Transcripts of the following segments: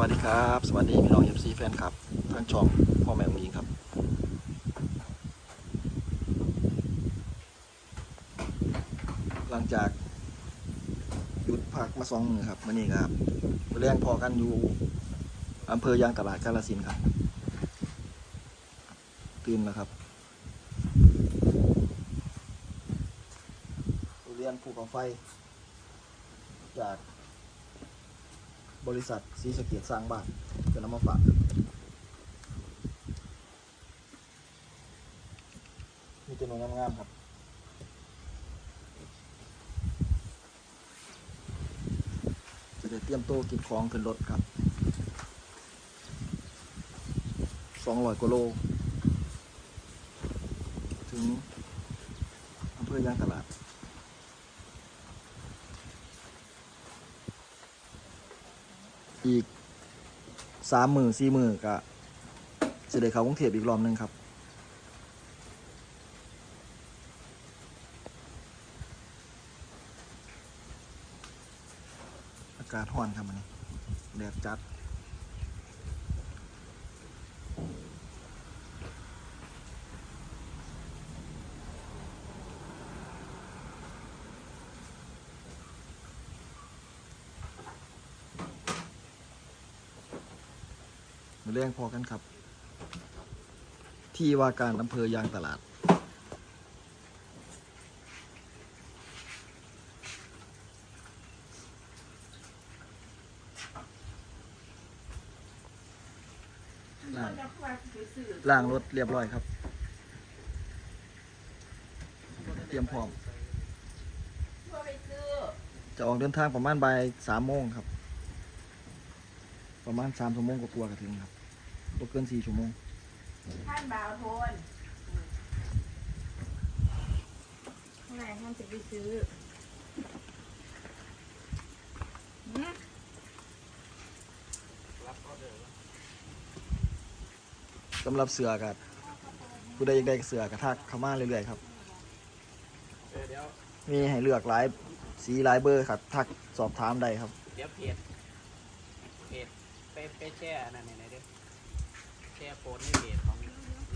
วัสดีครับ สวัสดีพี่น้องเอฟซีแฟนครับทางช่องพ่อแม่ของยิงครับ หลังจากหยุดพักมาสองมือครับมื่อนี้ครับมื่อแรงพอกันอยู่อำเภอยางตลาดกาลสินครับ ตื่นแล้วครับเรียนภูเขาไฟ จาก บริษัทซีสะเกียรติสร้างบ้านจะนำมาฝากมีจำนวนงามๆครับจะได้เตรียมโต๊ะก็บของขึ้นรถครับสองร้อยกว่าโล ถึงอำเภอยางตลาด อีกสามหมื่นสี่หมื่นก็จะได้เขากรุงเทพอีกรอบหนึ่งครับ อากาศห้อนครับมันนี้แดดจัด มาเรื่องพอกันครับ ที่ว่าการอำเภอยางตลาด ล่างล่างรถเรียบร้อยครับ เตรียมพร้อม จะออกเดินทางประมาณบ่ายสามโมงครับ ประมาณสามชั่วโมงกว่าๆก็ถึงครับ บ่เกินสี่ชั่วโมงท่านบ่าวโทนข้างในท่านจะไปซื้อหืมสำหรับเสือกับผู้ใดอยากได้เสือกับทักเข้ามาเรื่อยๆครับเออเดี๋ยวมีให้เลือกหลายสีหลายเบอร์ครับทักสอบถามได้ครับ เดี๋ยวเพจเพจไปไปแช่อันนั่นไหนๆเด้อ แช่โพสต์ในเพจของ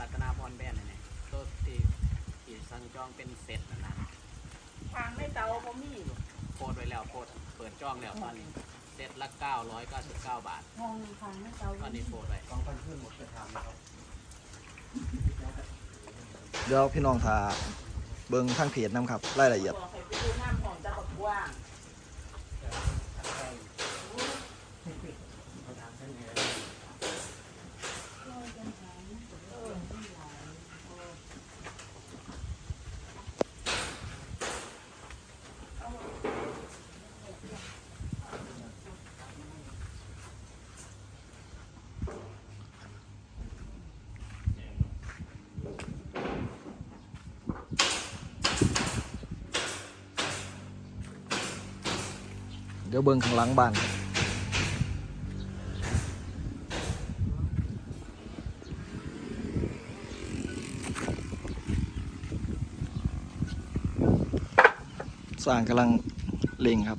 รัตนาพรแบนด์ไหนๆตัวที่ที่สั่งจองเป็นเซ็ตนะนะทางไม่เตาเขามีโพสต์ไว้แล้วโพสต์เปิดจองแล้วตอนนี้เซ็ตละ 999 บาทห้องทางไม่เตาตอนนี้โพสต์ไว้เดี๋ยวพี่น้องทาเบิ่งทางเพจนํครับรายละเอียด บอกให้ไปดูน้ำของจะบักกว้าง เดี๋ยวเบิ้งข้างหลังบ้านสร้างกำลังเล็งครับ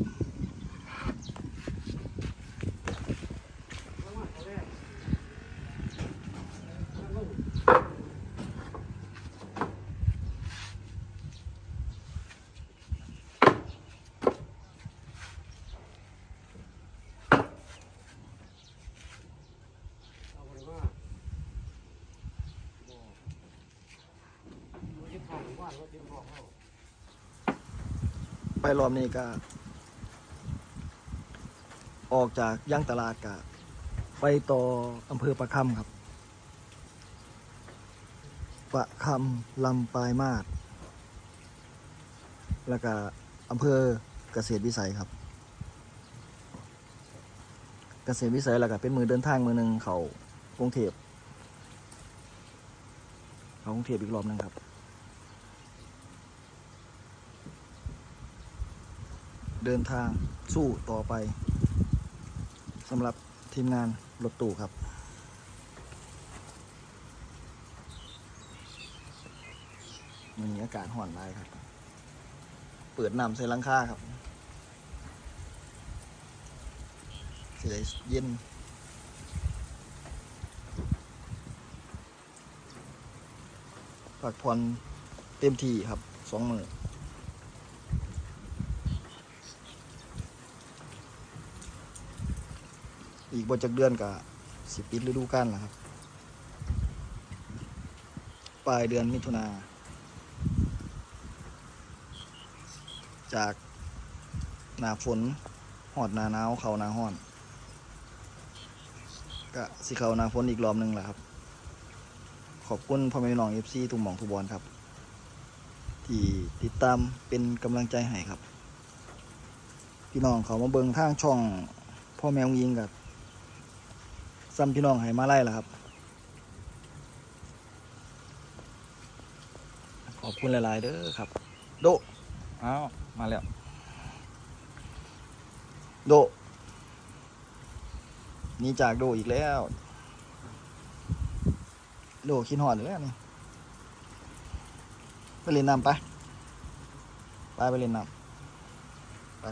ไปรอบนี้ก็ออกจากย่างตลาดกะไปต่ออำเภอประคำครับ ประคำลำปลายมาศแล้วก็อำเภอเกษตรวิสัยครับ เกษตรวิสัยแล้วก็เป็นมือเดินทางมือหนึ่งเขากรุงเทพเขากรุงเทพอีกรอบหนึงครับ เดินทางสู้ต่อไปสำหรับทีมงานรถตู้ครับ มันมีอากาศห่อนไรครับ เปิดนำใส่ลังค่าครับสียเย็นฝากผ่อนเต็มที่ครับสองมือ อีกบนจากเดือนกับสิปิดฤดูกาลแล้วครับ ปลายเดือนมิถุนา จากหนาฝนหอดหนาหนาวเขาหนาห้อนก็สิเขาหนาฝนอีกรอบหนึ่งแหละครับ ขอบคุณพ่อแม่น้องเอฟซีทุกหม่องทุบอลครับ ที่ติดตามเป็นกำลังใจให้ครับ พี่น้องเขามาเบิงทางช่องพ่อแม่องยิงกับ ซ้ำพี่น้องให้มาไล่ละครับ ขอบคุณหลาย ๆ เด้อครับ โดอ้าวมาแล้ว โดหนี่จากโดอีกแล้ว โดคิดหอดอยู่แล้วนี่ไปเล่นน้ำไป ไปไปเล่นน้ำไป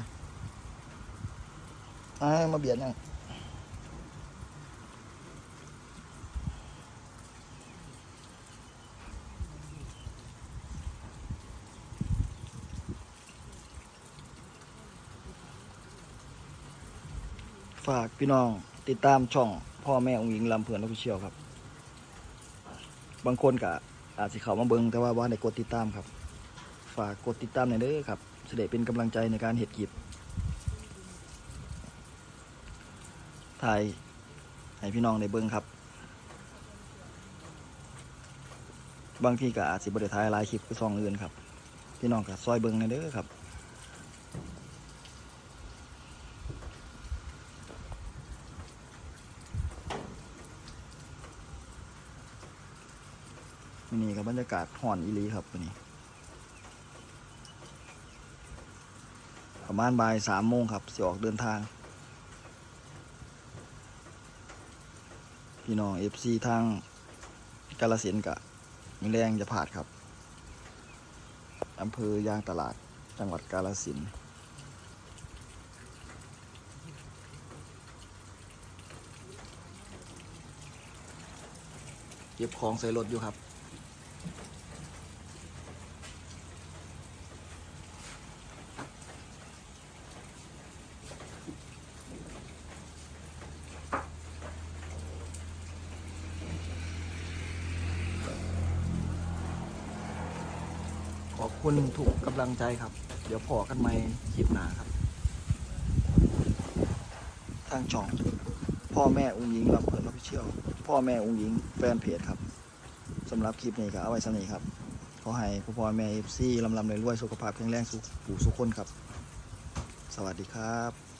ไอ้ยมาเบียดยัง ฝากพี่น้องติดตามช่องพ่อแม่องค์หญิงลำเพลินออฟฟิเชียลครับ บางคนก็อาจสิเขามาเบิงแต่ว่าว่าในกดติดตามครับ ฝากกดติดตามหน่อยเด้อครับเสด็จเป็นกำลังใจในการเห็ดกิบถ่ายให้พี่น้องในเบิงครับ บางทีก็อาจสิบริถ่ายลายคลิปคือซองอื่นครับ พี่น้องก็ซอยเบิงในเด้อครับ นนี้กับบรรยากาศห่อนอีหลีครับวันนี้ ประมาณบ่ายสามโมงครับสิออกเดินทาง พี่น้องเอฟซีทางกาลสินกะมีแรงจะผ่าดครับอำเภอยางตลาดจังหวัดกาลสินเก็บของใส่รถอยู่ครับ คุณถูกกำลังใจครับ เดี๋ยวพอกันใหม่คลิปหนาครับ ทางช่อง พ่อแม่องค์หญิงลำเพลินออฟฟิเชียว พ่อแม่องค์หญิงแฟนเพจครับสำหรับคลิปนี้ก็เอาไว้สนิทครับขอให้พ่อพ่อแม่เอฟซีลำลำรวยสุขภาพแข็งแรงสุขผู้สุขคนครับ สวัสดีครับ